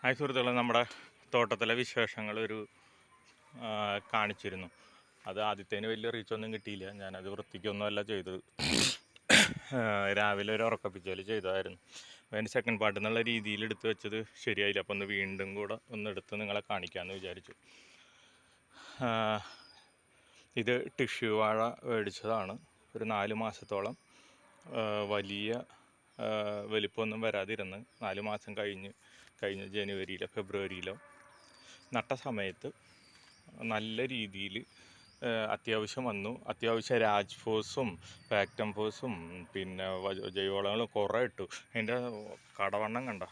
Hi സുഹൃത്തുക്കളെ നമ്മുടെ തോട്ടത്തിലെ വിശേഷങ്ങൾ ഒരു കാണിച്ചിരുന്നു. അത് ആദ്യത്തേന് വലിയ റീച്ചൊന്നും കിട്ടിയില്ല. ഞാനത് വൃത്തിക്കൊന്നുമല്ല ചെയ്തത് രാവിലെ ഒരു ഉറക്കപ്പിച്ചാൽ ചെയ്തതായിരുന്നു. അതിന്റെ സെക്കൻഡ് പാർട്ട് എന്നുള്ള രീതിയിൽ എടുത്ത് വെച്ചത് ശരിയായില്ല. അപ്പോൾ ഒന്ന് വീണ്ടും കൂടെ ഒന്ന് എടുത്ത് നിങ്ങളെ കാണിക്കാമെന്ന് വിചാരിച്ചു. ഇത് ടിഷ്യൂ വാഴ മേടിച്ചതാണ്. ഒരു നാല് മാസത്തോളം വലിയ വലിപ്പമൊന്നും വരാതിരുന്ന് നാല് മാസം കഴിഞ്ഞ് കഴിഞ്ഞ ജനുവരിയിലോ ഫെബ്രുവരിയിലോ നട്ട സമയത്ത് നല്ല രീതിയിൽ അത്യാവശ്യം വന്നു. അത്യാവശ്യം രാജ് ഫോഴ്സും പാക്ടം ഫോഴ്സും പിന്നെ ജൈവവളങ്ങളും കുറേ ഇട്ടു. അതിന്റെ കടവണ്ണം കണ്ട?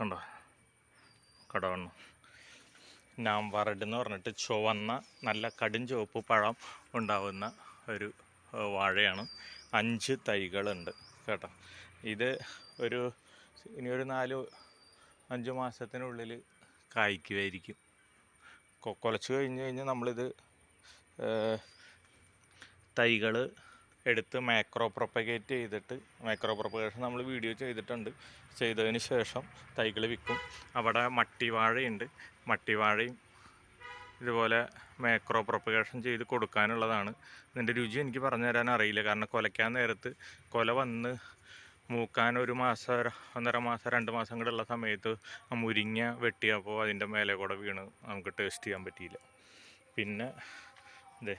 കണ്ടോ? കടവണ്ണം. നാംവറഡ് എന്ന് പറഞ്ഞിട്ട് ചുവന്ന നല്ല കടും ചുവപ്പ് പഴം ഉണ്ടാവുന്ന ഒരു വാഴയാണ്. അഞ്ച് തൈകളുണ്ട് കേട്ടോ. ഇത് ഒരു ഇനി ഒരു നാല് അഞ്ച് മാസത്തിനുള്ളിൽ കായ്ക്കുമായിരിക്കും കുലച്ച് കഴിഞ്ഞ് കഴിഞ്ഞാൽ നമ്മളിത് തൈകൾ എടുത്ത് മൈക്രോ പ്രൊപ്പഗേറ്റ് ചെയ്തിട്ട് മൈക്രോ പ്രൊപ്പഗേഷൻ നമ്മൾ വീഡിയോ ചെയ്തിട്ടുണ്ട്. ചെയ്തതിന് ശേഷം തൈകൾ വിൽക്കും. അവിടെ മട്ടിവാഴയുണ്ട്. മട്ടിവാഴയും ഇതുപോലെ മാക്രോ പ്രൊപ്പഗേഷൻ ചെയ്ത് കൊടുക്കാനുള്ളതാണ്. ഇതിന്റെ രുചി എനിക്ക് പറഞ്ഞു തരാൻ അറിയില്ല. കാരണം കൊലയ്ക്കാൻ നേരത്ത് കൊല വന്ന് മൂക്കാൻ ഒരു മാസം ഒന്നര മാസം രണ്ട് മാസം കൂടെ ഉള്ള സമയത്ത് മുരിങ്ങ വെട്ടിയപ്പോൾ അതിന്റെ മേലെ കൂടെ വീണ്. നമുക്ക് ടേസ്റ്റ് ചെയ്യാൻ പറ്റിയില്ല. പിന്നെ ഇതേ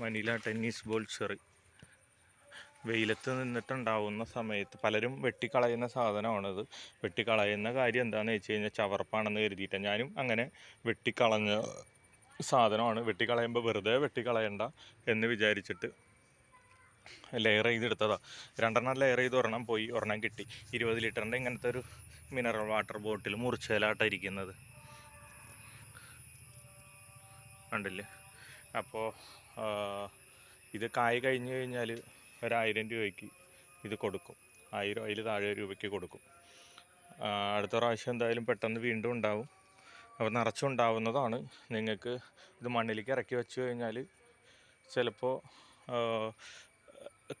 വനില ടെന്നീസ് ബോൾ ചെറി. വെയിലത്ത് നിന്നിട്ടുണ്ടാവുന്ന സമയത്ത് പലരും വെട്ടിക്കളയുന്ന സാധനമാണിത്. വെട്ടിക്കളയുന്ന കാര്യം എന്താണെന്ന് വെച്ച് കഴിഞ്ഞാൽ ചവർപ്പാണെന്ന് കരുതിയിട്ട്. ഞാനും അങ്ങനെ വെട്ടിക്കളഞ്ഞ സാധനമാണ്. വെട്ടിക്കളയുമ്പോൾ വെറുതെ വെട്ടിക്കളയണ്ട എന്ന് വിചാരിച്ചിട്ട് ലെയർ ചെയ്തെടുത്തതാ. രണ്ടെണ്ണം ലെയർ ചെയ്ത് ഒരെണ്ണം പോയി ഒരെണ്ണം കിട്ടി. ഇരുപത് ലിറ്ററിന്റെ ഇങ്ങനത്തെ ഒരു മിനറൽ വാട്ടർ ബോട്ടിൽ മുറിച്ചേലാട്ടാണ് ഇരിക്കുന്നത് കണ്ടില്ലേ അപ്പോൾ ഇത് കായ് കഴിഞ്ഞ് കഴിഞ്ഞാൽ ഒരായിരം രൂപയ്ക്ക് ഇത് കൊടുക്കും. ആയിരം അതിൽ താഴെ രൂപയ്ക്ക് കൊടുക്കും. അടുത്ത പ്രാവശ്യം എന്തായാലും പെട്ടെന്ന് വീണ്ടും ഉണ്ടാവും. അപ്പോൾ നിറച്ചുണ്ടാവുന്നതാണ് നിങ്ങൾക്ക് ഇത് മണ്ണിലേക്ക് ഇറക്കി വെച്ച് കഴിഞ്ഞാൽ ചിലപ്പോൾ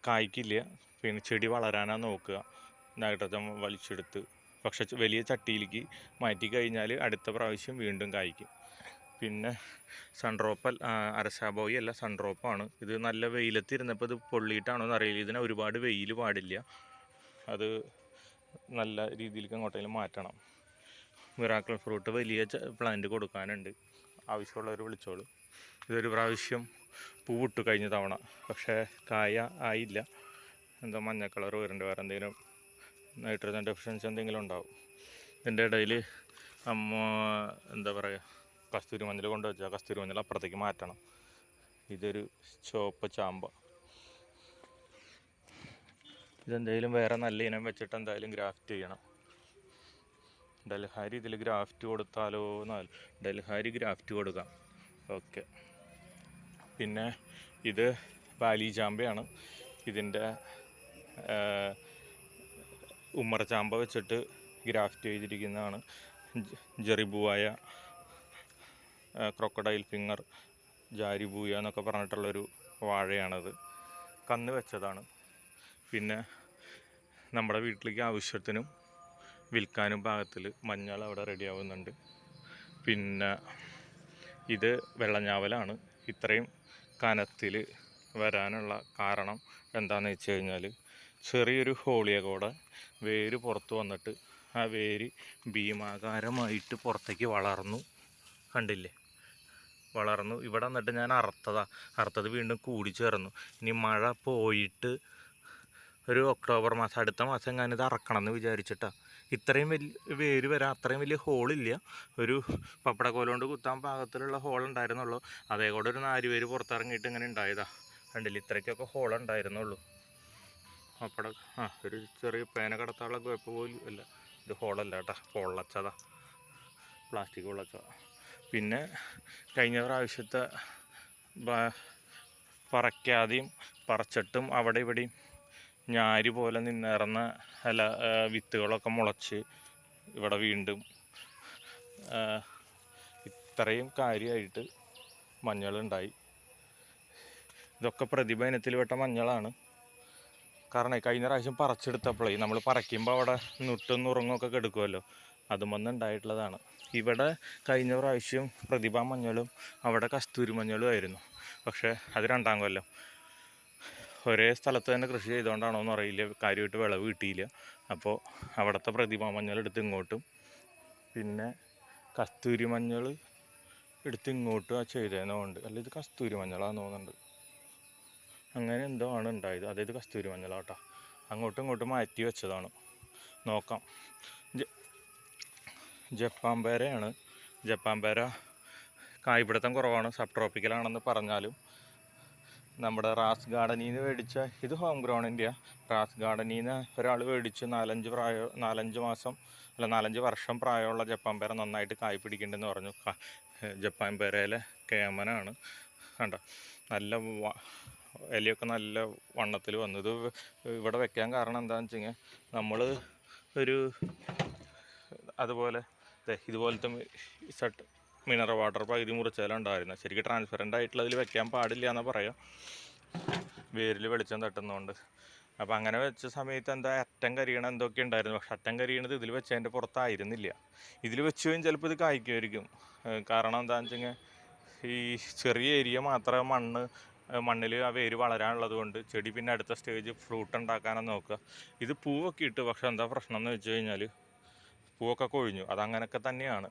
കായ്ക്കില്ല. പിന്നെ ചെടി വളരാനാണ് നോക്കുക. നൈട്രജൻ വലിച്ചെടുത്ത്. പക്ഷെ വലിയ ചട്ടിയിലേക്ക് മാറ്റി കഴിഞ്ഞാൽ അടുത്ത പ്രാവശ്യം വീണ്ടും കായ്ക്കും. പിന്നെ സൺഡ്രോപ്പ് അരസാബോയി അല്ല സൺഡ്രോപ്പാണ് ഇത് നല്ല വെയിലത്തിരുന്നപ്പോൾ ഇത് പൊള്ളിയിട്ടാണോ എന്ന് അറിയില്ല ഇതിനെ ഒരുപാട് വെയിൽ പാടില്ല. അത് നല്ല രീതിയിലേക്ക് അങ്ങോട്ടേലും മാറ്റണം. മിറാക്കിൾ ഫ്രൂട്ട് വലിയ പ്ലാന്റ് കൊടുക്കാനുണ്ട്. ആവശ്യമുള്ളവർ വിളിച്ചോളൂ. ഇതൊരു പ്രാവശ്യം പൂവിട്ടു കഴിഞ്ഞ തവണ. പക്ഷേ കായ ആയില്ല. എന്തോ മഞ്ഞ കളർ വരുന്നുണ്ട് വേറെ എന്തെങ്കിലും നൈട്രജൻ ഡെഫിഷ്യൻസി എന്തെങ്കിലും ഉണ്ടാവും. ഇതിന്റെ ഇടയിൽ അമ്മ എന്താ പറയുക കസ്തൂരി മഞ്ഞൾ കൊണ്ട് വെച്ചാൽ കസ്തൂരി മഞ്ഞൾ അപ്പുറത്തേക്ക് മാറ്റണം. ഇതൊരു ചുവപ്പ് ചാമ്പ. ഇതെന്തെങ്കിലും വേറെ നല്ല ഇനം വെച്ചിട്ട് എന്തായാലും ഗ്രാഫ്റ്റ് ചെയ്യണം. ഡൽഹാരി ഇതിൽ ഗ്രാഫ്റ്റ് കൊടുത്താലോ എന്നാൽ ഡൽഹാരി ഗ്രാഫ്റ്റ് കൊടുക്കാം. ഓക്കെ. പിന്നെ ഇത് ബാലി ചാമ്പയാണ്. ഇതിന്റെ ഉമ്മറ ചാമ്പ വെച്ചിട്ട് ഗ്രാഫ്റ്റ് ചെയ്തിരിക്കുന്നതാണ്. ജെറിബുവായ ക്രൊക്കഡൈൽ ഫിംഗർ ജാരിബൂയ എന്നൊക്കെ പറഞ്ഞിട്ടുള്ളൊരു വാഴയാണത്. കന്ന് വെച്ചതാണ്. പിന്നെ നമ്മുടെ വീട്ടിലേക്ക് ആവശ്യത്തിനും വിൽക്കാനും പാകത്തിൽ മഞ്ഞൾ അവിടെ റെഡിയാവുന്നുണ്ട് പിന്നെ ഇത് വെള്ളഞ്ഞാവലാണ്. ഇത്രയും കനത്തിൽ വരാനുള്ള കാരണം എന്താണെന്ന് വെച്ച് കഴിഞ്ഞാൽ ചെറിയൊരു ഹോളിയ കൂടെ വേര് പുറത്ത് വന്നിട്ട് ആ വേര് ഭീമാകാരമായിട്ട് പുറത്തേക്ക് വളർന്നു. കണ്ടില്ലേ? വളർന്നു. ഇവിടെ വന്നിട്ട് ഞാൻ അറുത്തതാ. അറുത്തത് വീണ്ടും കൂടി ചേർന്നു ഇനി മഴ പോയിട്ട് ഒരു ഒക്ടോബർ മാസം അടുത്ത മാസം ഞാനിത് അറക്കണം എന്ന് വിചാരിച്ചിട്ടാണ് ഇത്രയും വലിയ വേര് വരാൻ അത്രയും വലിയ ഹോളില്ല. ഒരു പപ്പട കൊണ്ട് കുത്താൻ പാകത്തിലുള്ള ഹോൾ ഉണ്ടായിരുന്നുള്ളൂ. അതേ കൂടെ ഒരു നാല് പേര് പുറത്തിറങ്ങിയിട്ട് ഇങ്ങനെ ഉണ്ടായതാ. കണ്ടില്ല? ഇത്രയ്ക്കൊക്കെ ഹോൾ ഉണ്ടായിരുന്നുള്ളൂ. പപ്പട ആ ഒരു ചെറിയ പേന കടത്താനുള്ള കുഴപ്പം പോലും അല്ല ഇത് ഹോളല്ല കേട്ടാ. പൊള്ളച്ചതാ. പ്ലാസ്റ്റിക് പൊള്ളച്ചതാ. പിന്നെ കഴിഞ്ഞ പ്രാവശ്യത്തെ പറയ്ക്കാതെയും പറിച്ചിട്ടും അവിടെ ഇവിടെയും ഞാരി പോലെ നിന്നിറന്ന അല്ല വിത്തുകളൊക്കെ മുളച്ച് ഇവിടെ വീണ്ടും ഇത്രയും കാര്യമായിട്ട് മഞ്ഞളുണ്ടായി. ഇതൊക്കെ പ്രതിഭ ഇനത്തിൽ പെട്ട മഞ്ഞളാണ്. കാരണം കഴിഞ്ഞ പ്രാവശ്യം പറിച്ചെടുത്തപ്പോഴേ നമ്മൾ പറിക്കുമ്പോൾ അവിടെ നുട്ടും നുറുങ്ങൊക്കെ കെടുക്കുമല്ലോ അതുമൊന്നും ഉണ്ടായിട്ടുള്ളതാണ്. ഇവിടെ കഴിഞ്ഞ പ്രാവശ്യം പ്രതിഭ മഞ്ഞളും അവിടെ കസ്തൂരി മഞ്ഞളും ആയിരുന്നു. പക്ഷേ അത് രണ്ടാം കൊല്ലം. ഒരേ സ്ഥലത്ത് തന്നെ കൃഷി ചെയ്തുകൊണ്ടാണോ എന്ന് അറിയില്ല. കാര്യമായിട്ട് വിളവ് കിട്ടിയില്ല. അപ്പോൾ അവിടുത്തെ പ്രതിഭാ മഞ്ഞൾ എടുത്ത് ഇങ്ങോട്ടും. പിന്നെ കസ്തൂരി മഞ്ഞൾ എടുത്ത് ഇങ്ങോട്ടും ആ ചെയ്തതെന്നുണ്ട് അല്ല ഇത് കസ്തൂരി മഞ്ഞളാന്ന് തോന്നുന്നുണ്ട്. അങ്ങനെ എന്തോ ആണ് ഉണ്ടായത്. അതായത് കസ്തൂരി മഞ്ഞളാട്ടോ. അങ്ങോട്ടും ഇങ്ങോട്ടും മാറ്റി വെച്ചതാണ്. നോക്കാം. ജ- ജപ്പാൻ പേരയാണ്. ജപ്പാൻ പേര കായ്പിടുത്തം കുറവാണ്. സബ് ട്രോപ്പിക്കലാണെന്ന് പറഞ്ഞാലും നമ്മുടെ റാസ് ഗാർഡനിൽ നിന്ന് മേടിച്ച ഇത് ഹോം ഗ്രൗണ്ടിന്റെ റാസ് ഗാർഡനിൽ നിന്ന് ഒരാൾ മേടിച്ച് നാലഞ്ച് പ്രായോ നാലഞ്ച് മാസം അല്ല നാലഞ്ച് വർഷം പ്രായമുള്ള ജപ്പാൻ പേര നന്നായിട്ട് കായ് പിടിക്കുന്നുണ്ടെന്ന് പറഞ്ഞു ജപ്പാൻ പേരയിലെ കേമനാണ്. കണ്ട? നല്ല ഇലയൊക്കെ നല്ല വണ്ണത്തിൽ വന്നു. ഇത് ഇവിടെ വെക്കാൻ കാരണം എന്താണെന്ന് വെച്ച് കഴിഞ്ഞാൽ നമ്മൾ ഒരു അതുപോലെ ഇതുപോലത്തെ ഷട്ട് മിനറൽ വാട്ടർ പകുതി മുറിച്ചാലുണ്ടായിരുന്നു ശരിക്കും ട്രാൻസ്പെറന്റ് ആയിട്ടുള്ള അതിൽ വെക്കാൻ പാടില്ല എന്ന് പറയാം. വേരിൽ വെളിച്ചം തട്ടുന്നതുകൊണ്ട് അപ്പോൾ അങ്ങനെ വെച്ച സമയത്ത് എന്താ അറ്റം കരിയണം എന്തൊക്കെ ഉണ്ടായിരുന്നു? പക്ഷെ അറ്റം കരിയണത് ഇതിൽ വെച്ചതിന്റെ പുറത്തായിരുന്നില്ല. ഇതിൽ വെച്ച് കഴിഞ്ഞാൽ ചിലപ്പോൾ ഇത് കായ്ക്കുമായിരിക്കും. കാരണം എന്താണെന്ന് വെച്ച് ഈ ചെറിയ ഏരിയ മാത്രമേ മണ്ണ് മണ്ണിൽ ആ വേര് വളരാനുള്ളത് കൊണ്ട് ചെടി പിന്നെ അടുത്ത സ്റ്റേജ് ഫ്രൂട്ട് ഉണ്ടാക്കാനാണ് നോക്കുക. ഇത് പൂവൊക്കെ ഇട്ട്. പക്ഷെ എന്താ പ്രശ്നം എന്ന് വെച്ച് കഴിഞ്ഞാൽ പൂവൊക്കെ കൊഴിഞ്ഞു. അതങ്ങനൊക്കെ തന്നെയാണ്.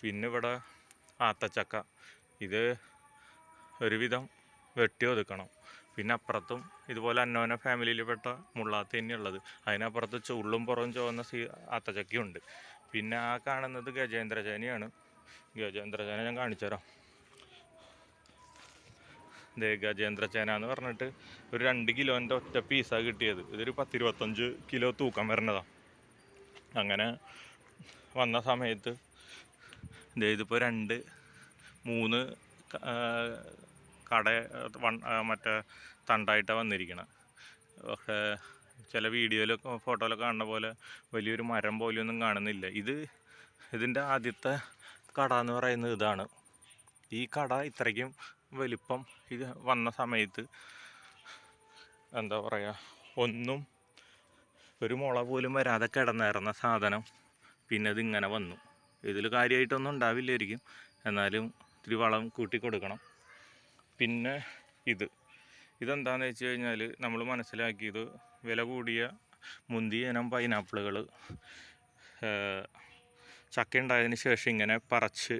പിന്നെ ഇവിടെ ആത്തച്ചക്ക. ഇത് ഒരുവിധം വെട്ടി ഒതുക്കണം. പിന്നെ അപ്പുറത്തും ഇതുപോലെ അന്നോന ഫാമിലിയിൽപ്പെട്ട മുള്ളാത്ത തന്നെയുള്ളത്. അതിനപ്പുറത്ത് ചുള്ളും പുറവും ചുവന്ന സീ ആത്തച്ചക്കയുണ്ട്. പിന്നെ ആ കാണുന്നത് ഗജേന്ദ്രചേനയാണ്. ഗജേന്ദ്രചേന ഞാൻ കാണിച്ചു തരാം. ദേ ഗജേന്ദ്രചേന എന്ന് പറഞ്ഞിട്ട് ഒരു രണ്ട് കിലോന്റെ ഒറ്റ പീസാണ് കിട്ടിയത്. ഇതൊരു പത്തിരുപത്തഞ്ച് കിലോ തൂക്കം വരണതാണ് അങ്ങനെ വന്ന സമയത്ത് ഇതിപ്പോൾ രണ്ട് മൂന്ന് കട വൺ മറ്റേ തണ്ടായിട്ടാണ് വന്നിരിക്കണം. പക്ഷേ ചില വീഡിയോയിലൊക്കെ ഫോട്ടോയിലൊക്കെ കാണുന്ന പോലെ വലിയൊരു മരം പോലെയൊന്നും കാണുന്നില്ല. ഇത് ഇതിന്റെ ആദ്യത്തെ കട എന്ന് പറയുന്നത് ഇതാണ്. ഈ കട ഇത്രയ്ക്കും വലിപ്പം ഇത് വന്ന സമയത്ത് എന്താ പറയുക ഒന്നും ഒരു മുള പോലും വരാതെ കിടന്നിറന്ന സാധനം പിന്നെ ഇതിങ്ങനെ വന്നു. ഇതിൽ കാര്യമായിട്ടൊന്നും ഉണ്ടാവില്ലായിരിക്കും. എന്നാലും ഇത്തിരി വളം കൂട്ടി കൊടുക്കണം. പിന്നെ ഇത്. ഇതെന്താണെന്ന് വെച്ച് കഴിഞ്ഞാൽ നമ്മൾ മനസ്സിലാക്കിയത് വില കൂടിയ മുന്തിയ ഇനം പൈനാപ്പിളുകൾ ചക്ക ഉണ്ടായതിന് ശേഷം ഇങ്ങനെ പറച്ച്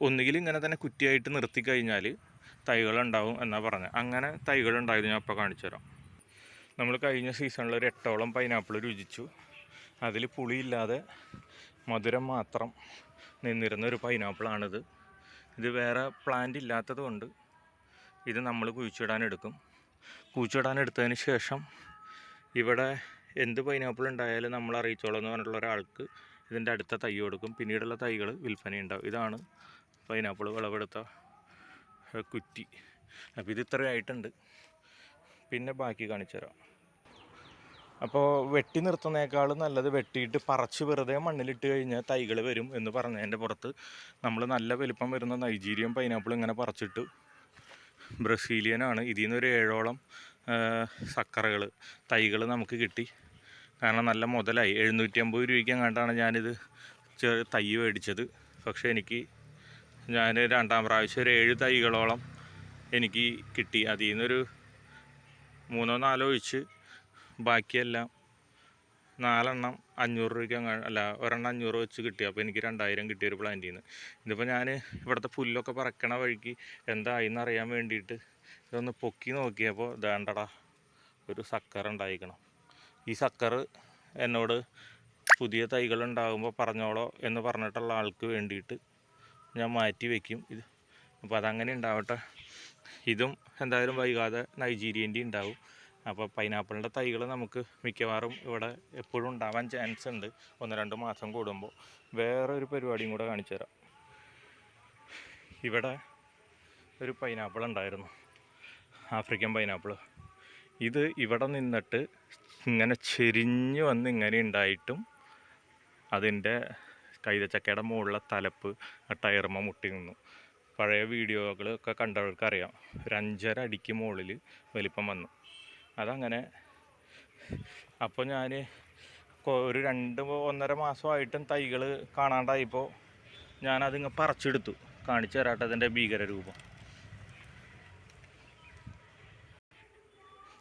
ഒന്നുകിൽ ഇങ്ങനെ തന്നെ കുറ്റിയായിട്ട് നിർത്തി കഴിഞ്ഞാൽ തൈകളുണ്ടാവും എന്നാണ് പറഞ്ഞത് അങ്ങനെ തൈകളുണ്ടായത് ഞാൻ ഇപ്പോൾ കാണിച്ചു തരാം നമ്മൾ കഴിഞ്ഞ സീസണിൽ ഒരു എട്ടോളം പൈനാപ്പിൾ രുചിച്ചു. അതിൽ പുളിയില്ലാതെ മധുരം മാത്രം നിന്നിരുന്ന ഒരു പൈനാപ്പിളാണിത് ഇത് വേറെ പ്ലാന്റ് ഇല്ലാത്തത് കൊണ്ട് ഇത് നമ്മൾ കുഴിച്ചിടാൻ എടുത്തതിന് ശേഷം ഇവിടെ എന്ത് പൈനാപ്പിൾ ഉണ്ടായാലും നമ്മൾ അറിയിച്ചോളാം എന്ന് പറഞ്ഞിട്ടുള്ള ഒരാൾക്ക് ഇതിന്റെ അടുത്ത തൈ കൊടുക്കും. പിന്നീടുള്ള തൈകൾ വിൽപ്പനയുണ്ടാവും ഇതാണ് പൈനാപ്പിൾ വിളവെടുത്ത കുറ്റി. അപ്പോൾ ഇത് ഇത്രയായിട്ടുണ്ട് പിന്നെ ബാക്കി കാണിച്ചു തരാം അപ്പോൾ വെട്ടി നിർത്തുന്നേക്കാളും നല്ലത് വെട്ടിയിട്ട് പറിച്ച് വെറുതെ മണ്ണിലിട്ട് കഴിഞ്ഞാൽ തൈകൾ വരും എന്ന് പറഞ്ഞതിന്റെ പുറത്ത് നമ്മൾ നല്ല വലിപ്പം വരുന്ന നൈജീരിയൻ പൈനാപ്പിൾ ഇങ്ങനെ പറിച്ചിട്ട് ബ്രസീലിയനാണ്. ഇതിൽ നിന്നൊരു ഏഴോളം സക്കറകൾ തൈകൾ നമുക്ക് കിട്ടി. കാരണം നല്ല മുതലായി. എഴുന്നൂറ്റി അമ്പത് രൂപയ്ക്ക് എങ്ങാണ്ടാണ് ഞാനിത് ചെറിയ തൈ മേടിച്ചത്. പക്ഷേ എനിക്ക് ഞാൻ രണ്ടാം പ്രാവശ്യം ഒരു ഏഴ് തൈകളോളം എനിക്ക് കിട്ടി. അതിൽ നിന്നൊരു മൂന്നോ നാലോ ഒഴിച്ച് ബാക്കിയെല്ലാം നാലെണ്ണം അഞ്ഞൂറ് രൂപയ്ക്ക് അല്ല ഒരെണ്ണം അഞ്ഞൂറ് വെച്ച് കിട്ടി. അപ്പോൾ എനിക്ക് രണ്ടായിരം കിട്ടിയ ഒരു പ്ലാന്റിൽ നിന്ന് ഇതിപ്പോൾ ഞാൻ ഇവിടുത്തെ പുല്ലൊക്കെ പറക്കണ വഴിക്ക് എന്തായിന്ന് അറിയാൻ വേണ്ടിയിട്ട് ഇതൊന്ന് പൊക്കി നോക്കിയപ്പോൾ വേണ്ടടാ ഒരു സക്കർ ഉണ്ടായിരിക്കണം. ഈ സക്കർ എന്നോട് പുതിയ തൈകൾ ഉണ്ടാകുമ്പോൾ പറഞ്ഞോളോ എന്ന് പറഞ്ഞിട്ടുള്ള ആൾക്ക് വേണ്ടിയിട്ട് ഞാൻ മാറ്റി വയ്ക്കും ഇത് അപ്പോൾ അതങ്ങനെ ഉണ്ടാവട്ടെ. ഇതും എന്തായാലും വൈകാതെ നൈജീരിയന്റെ ഉണ്ടാവും. അപ്പോൾ പൈനാപ്പിളിന്റെ തൈകൾ നമുക്ക് മിക്കവാറും ഇവിടെ എപ്പോഴും ഉണ്ടാവാൻ ചാൻസ് ഉണ്ട്. ഒന്ന് രണ്ട് മാസം കൂടുമ്പോൾ. വേറെ ഒരു പരിപാടിയും കൂടെ കാണിച്ചു തരാം. ഇവിടെ ഒരു പൈനാപ്പിൾ ഉണ്ടായിരുന്നു. ആഫ്രിക്കൻ പൈനാപ്പിൾ ഇത് ഇവിടെ നിന്നിട്ട് ഇങ്ങനെ ചെരിഞ്ഞ് വന്ന് ഇങ്ങനെ ഉണ്ടായിട്ടും അതിന്റെ കൈതച്ചക്കയുടെ മുകളിലെ തലപ്പ് ടയർമ മുട്ടി നിന്നു. പഴയ വീഡിയോകളൊക്കെ കണ്ടവർക്ക് അറിയാം ഒരു അഞ്ചര അടിക്ക് മുകളിൽ വലിപ്പം വന്നു. അതങ്ങനെ. അപ്പോൾ ഞാൻ ഒരു രണ്ട് ഒന്നര മാസമായിട്ടും തൈകൾ കാണാണ്ടായപ്പോൾ ഞാനതിങ്ങ് പറിച്ചെടുത്തു. കാണിച്ചു തരാട്ടെ അതിന്റെ ഭീകര രൂപം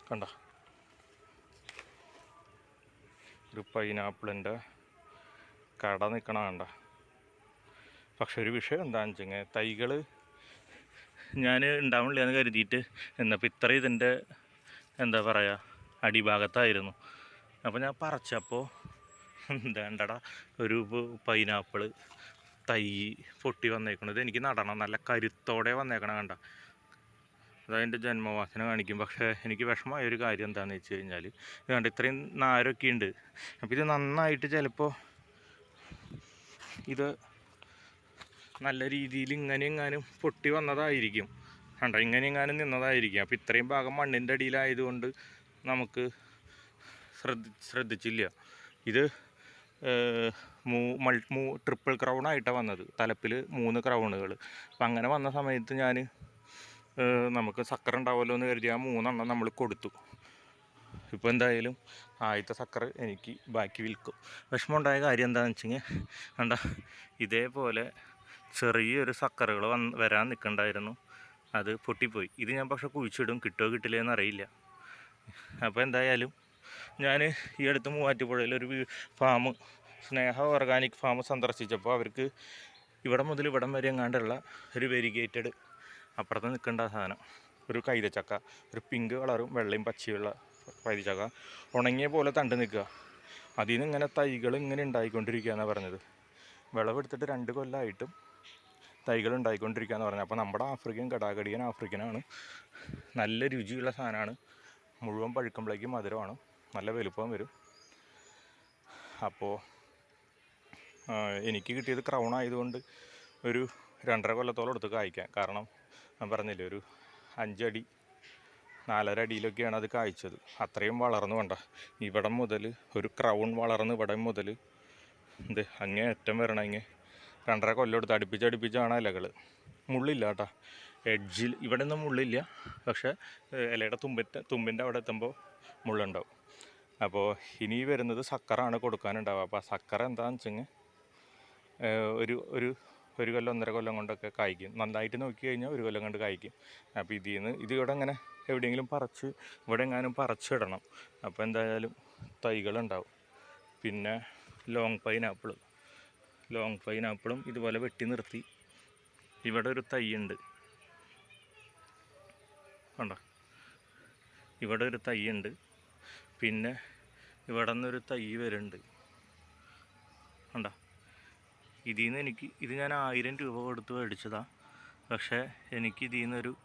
കണ്ട. ഒരു പൈനാപ്പിളിന്റെ കട നിൽക്കണ കണ്ട. പക്ഷെ ഒരു വിഷയം എന്താണെന്ന് വെച്ചെങ്കിൽ തൈകൾ ഞാൻ ഉണ്ടാവണില്ല എന്ന് കരുതിയിട്ട് എന്നപ്പോൾ ഇത്ര ഇതിന്റെ എന്താ പറയുക അടിഭാഗത്തായിരുന്നു. അപ്പോൾ ഞാൻ പറിച്ചപ്പോൾ എന്താണ്ടടാ ഒരു പൈനാപ്പിൾ തൈ പൊട്ടി വന്നേക്കണത്. എനിക്ക് നടണം നല്ല കരുത്തോടെ വന്നേക്കണം കണ്ട. അതതിന്റെ ജന്മവാസന കാണിക്കും. പക്ഷേ എനിക്ക് വിഷമമായ ഒരു കാര്യം എന്താണെന്ന് വെച്ച് കഴിഞ്ഞാൽ ഇത് ഇത്രയും നാരൊക്കെ ഉണ്ട് അപ്പോൾ ഇത് നന്നായിട്ട് ചിലപ്പോൾ ഇത് നല്ല രീതിയിൽ ഇങ്ങനെ എങ്ങാനും പൊട്ടി വന്നതായിരിക്കും. കണ്ട ഇങ്ങനെ ഇങ്ങനെ നിന്നതായിരിക്കും. അപ്പോൾ ഇത്രയും ഭാഗം മണ്ണിന്റെ അടിയിലായതുകൊണ്ട് നമുക്ക് ശ്രദ്ധി ശ്രദ്ധിച്ചില്ല. ഇത് മൂ മൾ മൂ ട്രിപ്പിൾ ക്രൗൺ ആയിട്ടാണ് വന്നത്. തലപ്പിൽ മൂന്ന് ക്രൗണുകൾ അപ്പം അങ്ങനെ വന്ന സമയത്ത് ഞാൻ നമുക്ക് സക്കർ ഉണ്ടാവുമല്ലോ എന്ന് കരുതി ആ മൂന്നെണ്ണം നമ്മൾ കൊടുത്തു. ഇപ്പോൾ എന്തായാലും ആദ്യത്തെ സക്കർ എനിക്ക് ബാക്കി വിൽക്കും. വിഷമമുണ്ടായ കാര്യം എന്താണെന്ന് വെച്ചെങ്കിൽ കണ്ട ഇതേപോലെ ചെറിയൊരു സക്കറുകൾ വന്ന് വരാൻ നിൽക്കണ്ടായിരുന്നു അത് പൊട്ടിപ്പോയി. ഇത് ഞാൻ പക്ഷെ കുഴിച്ചിടും. കിട്ടുമോ കിട്ടില്ല എന്നറിയില്ല അപ്പോൾ എന്തായാലും ഞാൻ ഈ അടുത്ത് മൂവാറ്റുപുഴയിൽ ഒരു ഫാം സ്നേഹ ഓർഗാനിക് ഫാം സന്ദർശിച്ചപ്പോൾ അവർക്ക് ഇവിടെ മുതൽ ഇവിടം വരെ എങ്ങാണ്ടുള്ള ഒരു വെരിഗേറ്റഡ് അപ്പുറത്ത് നിൽക്കേണ്ട സാധനം. ഒരു കൈതച്ചക്ക ഒരു പിങ്ക് കളറും വെള്ളയും പച്ചയുള്ള കൈതച്ചക്ക ഉണങ്ങിയ പോലെ തണ്ട് നിൽക്കുക. അതിൽ നിന്ന് ഇങ്ങനെ തൈകൾ ഇങ്ങനെ ഉണ്ടായിക്കൊണ്ടിരിക്കുക എന്നാണ് പറഞ്ഞത്. വിളവെടുത്തിട്ട് രണ്ട് കൊല്ലമായിട്ടും തൈകൾ ഉണ്ടായിക്കൊണ്ടിരിക്കുക എന്ന് പറഞ്ഞത് അപ്പോൾ നമ്മുടെ ആഫ്രിക്കൻ കടാകടിയൻ ആഫ്രിക്കനാണ്. നല്ല രുചിയുള്ള സാധനമാണ്. മുഴുവൻ പഴുക്കുമ്പോഴേക്കും മധുരമാണ്. നല്ല വലുപ്പം വരും. അപ്പോൾ എനിക്ക് കിട്ടിയത് ക്രൗൺ ആയതുകൊണ്ട് ഒരു രണ്ടര കൊല്ലത്തോളം എടുത്ത് കായ്ക്കാം. കാരണം ഞാൻ പറഞ്ഞില്ലേ ഒരു അഞ്ചടി നാലര അടിയിലൊക്കെയാണ് അത് കായ്ച്ചത്. അത്രയും വളർന്നു വേണ്ട ഇവിടം മുതൽ ഒരു ക്രൗൺ വളർന്ന് ഇവിടം മുതൽ എന്ത് അങ്ങേ അറ്റം വരണം ഇങ്ങേ രണ്ടര കൊല്ലം എടുത്ത് അടുപ്പിച്ച് അടുപ്പിച്ചാണ് ഇലകൾ മുള്ളില്ല കേട്ടോ എഡ്ജിൽ ഇവിടെ ഒന്നും മുള്ളില്ല. പക്ഷേ ഇലയുടെ തുമ്പിന്റെ തുമ്പിന്റെ അവിടെ എത്തുമ്പോൾ മുള്ളുണ്ടാവും. അപ്പോൾ ഇനി വരുന്നത് സക്കറാണ് കൊടുക്കാനുണ്ടാവുക. അപ്പോൾ ആ സക്കറ എന്താണെന്ന് വെച്ചെങ്കിൽ ഒരു ഒരു ഒരു കൊല്ലം ഒന്നര കൊല്ലം കൊണ്ടൊക്കെ കായ്ക്കും. നന്നായിട്ട് നോക്കി കഴിഞ്ഞാൽ ഒരു കൊല്ലം കൊണ്ട് കായ്ക്കും. അപ്പോൾ ഇതിൽ നിന്ന് ഇത് ഇവിടെ ഇങ്ങനെ എവിടെയെങ്കിലും പറിച്ച് ഇവിടെ എങ്ങാനും പറിച്ചിടണം അപ്പോൾ എന്തായാലും തൈകളുണ്ടാവും. പിന്നെ ലോങ് പൈനാപ്പിൾ ലോങ് പൈനാപ്പിളും ഇതുപോലെ വെട്ടി നിർത്തി. ഇവിടെ ഒരു തൈ ഉണ്ട്. കണ്ടോ? ഇവിടെ ഒരു തൈ ഉണ്ട്. പിന്നെ ഇവിടെ നിന്നൊരു തൈ വരുന്നുണ്ട്. കണ്ടോ? ഇതിൽ നിന്ന് എനിക്ക് ഇത് ഞാൻ ആയിരം രൂപ കൊടുത്ത് മേടിച്ചതാണ് പക്ഷേ എനിക്ക് ഇതിൽ നിന്നൊരു